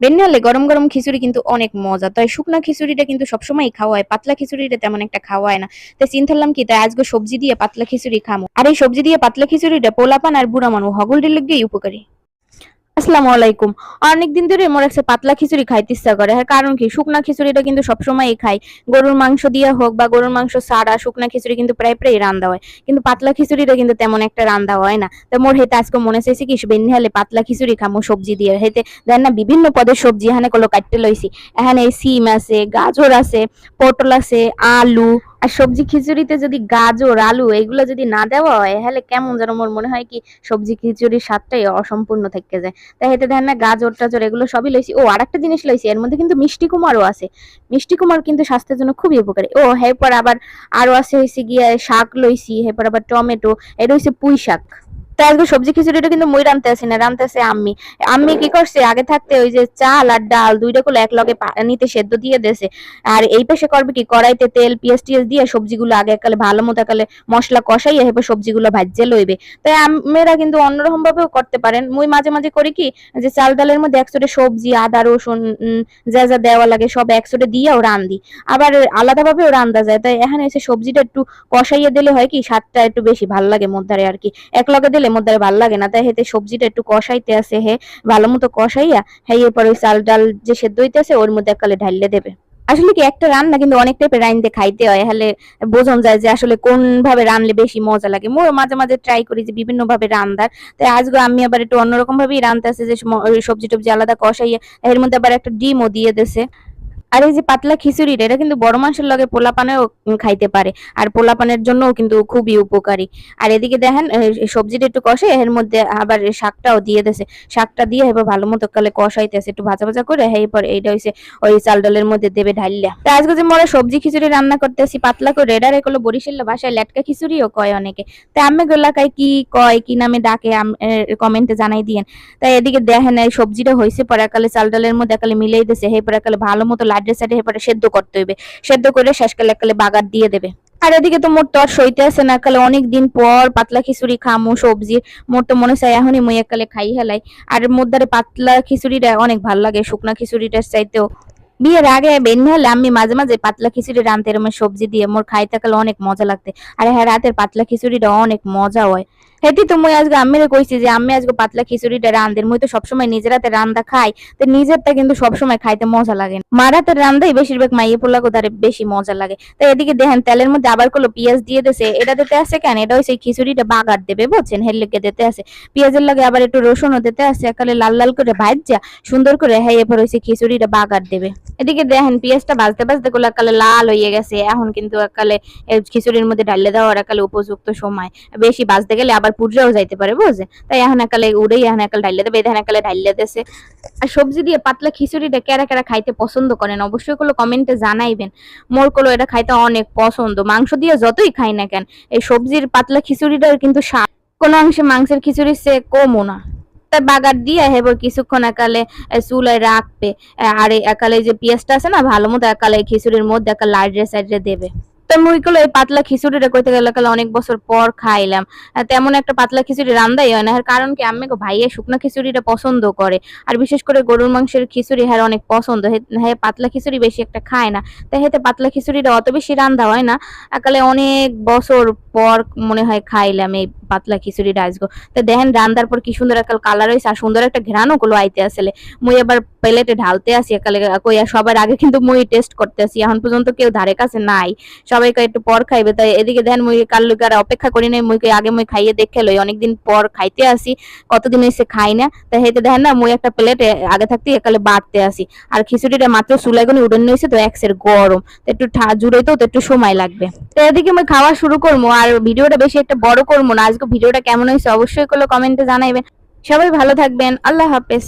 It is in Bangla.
বেন্নি হলে গরম গরম খিচুড়ি কিন্তু অনেক মজা। তাই শুকনা খিচুড়িটা কিন্তু সবসময় খাওয়া হয় পাতলা খিচুড়িটা তেমন একটা খাওয়ায় না। তাই চিন্তালাম কি, তাই আজকে সবজি দিয়ে পাতলা খিচুড়ি খামো। আর এই সবজি দিয়ে পাতলা খিচুড়িটা পোলাপান আর বুড়া মানু হগল ডিলে গিয়ে উপকারী। আসসালামু আলাইকুম। অনেকদিন ধরে মোর একটা পাতলা খিচুড়ি খাইতে ইচ্ছা করে। হ্যাঁ কারণ কি? শুকনা খিচুড়িটা কিন্তু সবসময়ই খাই। গরুর মাংস দিয়ে হোক বা গরুর মাংস ছাড়া শুকনা খিচুড়ি কিন্তু প্রায় প্রায় রান্দা হয়। কিন্তু পাতলা খিচুড়িটা কিন্তু তেমন একটা রান্দা হয় না। তো মোর হেতে আজকে মনে চাইছে কি বেন্নি হলে পাতলা খিচুড়ি খামো সবজি দিয়ে। হেতে দেন না, বিভিন্ন পদের সবজি এখানে কলো কাটতে লইছি। এখানে সিম আছে, গাজর আছে, পটল আছে, আলু আর সবজি খিচুড়িতে যদি গাজর, আলু এগুলো যদি না দেওয়া হয়, তাহলে কেমন যেন মোর মনে হয় কি সবজি খিচুড়ির স্বাদটাই অসম্পূর্ণ থেকে যায়। তাই হেতে দেখেন না, গাজর টাজর এগুলো সবই লইছি। ও আর একটা জিনিস লইছি, এর মধ্যে কিন্তু মিষ্টি কুমারও আছে। মিষ্টি কুমার কিন্তু স্বাস্থ্যের জন্য খুবই উপকারী। ও হেপার আবার আরও আছে হয়েছে গিয়ে শাক লইছি এরপর আবার টমেটো, এটা হয়েছে পুঁই শাক তো আজকে সবজি খিচুড়িটা কিন্তু মই আসি না আসে আম্মি। আম্মি কি করছে? আগে থাকতে ওই যে চাল আর ডাল দুইটা করে এক লগে পানিতে সেদ্ধ দিয়ে দেছে। আর এই পাশে করবে কি? কড়াইতে তেল, পেঁয়াজ টিয়াজ দিয়ে সবজিগুলো আগে একালে ভালো মতো একালে মশলা কষাইয়ে এরপর সবজিগুলো ভাজ্যে লইবে। তাই আমেরা কিন্তু অন্যরকম ভাবেও করতে পারেন। মুই মাঝে মাঝে করি কি? যে চাল ডালের মধ্যে একসাথে সবজি, আদা, রসুন যা যা দেওয়া লাগে সব একসাথে দিয়েও রান্ধি আবার আলাদা ভাবেও রান্ধা যায়। তাই এখানে এসে সবজিটা একটু কষাইয়ে দিলে হয় কি? স্বাদটা একটু বেশি ভালো লাগে মধ্যে আর কি। এক লগে দিলে মধ্যে ভালো লাগে না। তাই হেতে সবজিটা একটু কষাইতে আছে হে, ভালো মতো কষাইয়া হ্যাঁ এরপর ওই চাল ডাল যে সেদ্ধ হইতেছে ওর মধ্যে একালে ঢাইলে দেবে। আসলে কি একটা রান্না কিন্তু অনেক টাইপের রাইনতে খাইতে হয়, হলে বোঝন যায় যে আসলে কোন ভাবে রানলে বেশি মজা লাগে। মোর মাঝে মাঝে ট্রাই করি যে বিভিন্ন ভাবে রান্নার তাই আজকে আমি আবার একটু অন্যরকম ভাবেই রানতে আছে যে সবজি টবজি আলাদা কষাইয়া, এর মধ্যে আবার একটা ডিমও দিয়ে দেছে। আর এই যে পাতলা খিচুড়িটা, এটা কিন্তু বড় মাংসের লগে পোলাপানেও উম খাইতে পারে। আর পোলাপানের জন্যও কিন্তু খুবই উপকারী। আর এদিকে দেখেন সবজিটা একটু কষে, এর মধ্যে আবার শাকটাও দিয়ে দেছে। শাকটা দিয়ে এবার ভালো মতো কালে কষাইতেছে, একটু ভাজা ভাজা করে এরপর এইটা হইছে ওই চাল ডালের মধ্যে দেবে ঢাইলা তা আজকে যে মোরা সবজি খিচুড়ি রান্না করতেছি পাতলা করে এটার এগুলো বরিশাল ভাষায় লেটকা খিচুড়িও কয় অনেকে। তা আমি গোলাকায় কি কয়, কি নামে ডাকে কমেন্টে জানাই দিয়েন। তাই এদিকে দেখেন, এই সবজিটা হয়েছে পরে একালে চাল ডালের মধ্যে একালে মিলাই দিছে হে পরে একালে ভালো মতো সাইডে হে পরে সেদ্ধ করতে হইবে। সেদ্ধ করে শেষকালে একালে বাগার দিয়ে দেবে। আর এদিকে তো মোর তো আর সইতে আছে না একালে অনেক দিন পর পাতলা খিচুড়ি খামু, সবজি। মোর তো মনে চাই এখনই মুই একালে খাই হেলাই। আর মোদ্দারে পাতলা খিচুড়িটা অনেক ভালো লাগে, শুকনা খিচুড়িটার চাইতেও। বিয়ের আগে বেন্নি হলে আমি মাঝে মাঝে পাতলা খিচুড়ি রানতে এরকম সবজি দিয়ে মোর খাইতে গেলে অনেক মজা লাগতে। আর হ্যাঁ রাতের পাতলা খিচুড়িটা অনেক মজা হয়। হেতি তো মুই আজকে আম্মিরে কইছি যে আমি আজকে পাতলা খিচুড়িটা রান্ধের মুই তো সবসময় নিজের হাতে রান্দা খাই। তো নিজেরটা কিন্তু সবসময় খাইতে মজা লাগে। মার রান্দাই বেশিরভাগ মাইয়ে পোলা কোথারে বেশি মজা লাগে। তো এদিকে দেখেন, তেলের মধ্যে আবার কোনো পেঁয়াজ দিয়ে দেছে। এটা দিতে আছে কেন? এটা হচ্ছে খিচুড়িটা বাগার দেবে, বুঝছেন? হের লেগে দিতে আছে। পেঁয়াজের লাগে আবার একটু রসুনও দিতে আছে। একালে লাল লাল করে ভাজা সুন্দর করে হ্যাঁ এরপর হচ্ছে খিচুড়িটা বাগার দেবে। এদিকে দেখেন, পেঁয়াজটা ভাজতে ভাজতে গুলো একালে লাল হয়ে গেছে। এখন কিন্তু একালে খিচুড়ির মধ্যে ঢালে দেওয়ার একালে উপযুক্ত সময়। বেশি ভাজতে গেলে আবার পুজোও যাইতে পারে বুঝে তাই এখন একালে উড়েই এখন একালে ঢাইলে দেবে এখন একালে ঢাইলে দেছে। আর সবজি দিয়ে পাতলা খিচুড়িটা কেরা কেরা খাইতে পছন্দ করেন অবশ্যই কোনো কমেন্টে জানাইবেন। মোর কলো এটা খাইতে অনেক পছন্দ। মাংস দিয়ে যতই খাই না কেন এই সবজির পাতলা খিচুড়িটার কিন্তু কোনো অংশে মাংসের খিচুড়ির সে কমও না। তাই বাগার দিয়ে হেবর কিছুক্ষণ একালে এ, চুলায় রাখবে। আর একালে যে পেঁয়াজটা আছে না ভালো মতো একালে খিচুড়ির মধ্যে একাল লাইডে সাইডে দেবে। তো মুই কলো এই পাতলা খিচুড়িটা কইতে গেলে কালে অনেক বছর পর খাইলাম। তেমন একটা পাতলা খিচুড়ি রান্দাই হয় না। আর কারণ কি আমি ভাইয়া শুকনো খিচুড়িটা পছন্দ করে। আর বিশেষ করে গরুর মাংসের খিচুড়ি হ্যাঁ অনেক পছন্দ। হ্যাঁ পাতলা খিচুড়ি বেশি একটা খায় না। তাই হেতে পাতলা খিচুড়িটা অত বেশি রান্দা হয় না। কালে অনেক বছর পর মনে হয় খাইলাম, এই পাতলা খিচুড়িটা আজগো তো দেখেন, রান্দার পর কি সুন্দর একটা কালার হয়েছে আর সুন্দর একটা ঘ্রাণও গুলো আইতে আসলে। মুই এবার প্লেটে ঢালতে আসি, একালে কইয়া সবার আগে কিন্তু মুই টেস্ট করতে আসি। এখন পর্যন্ত কেউ ধারে কাছে নাই। সবাই একটু পর খাইবে। তাই এদিকে দেখেন, মুই কাল্লুকার অপেক্ষা করি নাই, মুই আগে মুই খাইয়ে দেখে লই। অনেকদিন পর খাইতে আসি, কতদিন হয়েছে খাই না। তাই হেতে দেখেন না, মুই একটা প্লেটে আগে থাকতে একালে বাড়তে আসি। আর খিচুড়িটা মাত্র চুলাইগুনি উড়ন হয়েছে তো একসের গরম। তো একটু জুড়াইতেও তো একটু সময় লাগবে। তো এদিকে মুই খাওয়া শুরু করব আর ভিডিওটা বেশি একটা বড় করব না। আজকে ভিডিওটা কেমন হয়েছে অবশ্যই করল কমেন্টে জানাইবেন। সবাই ভালো থাকবেন। আল্লাহ হাফেজ।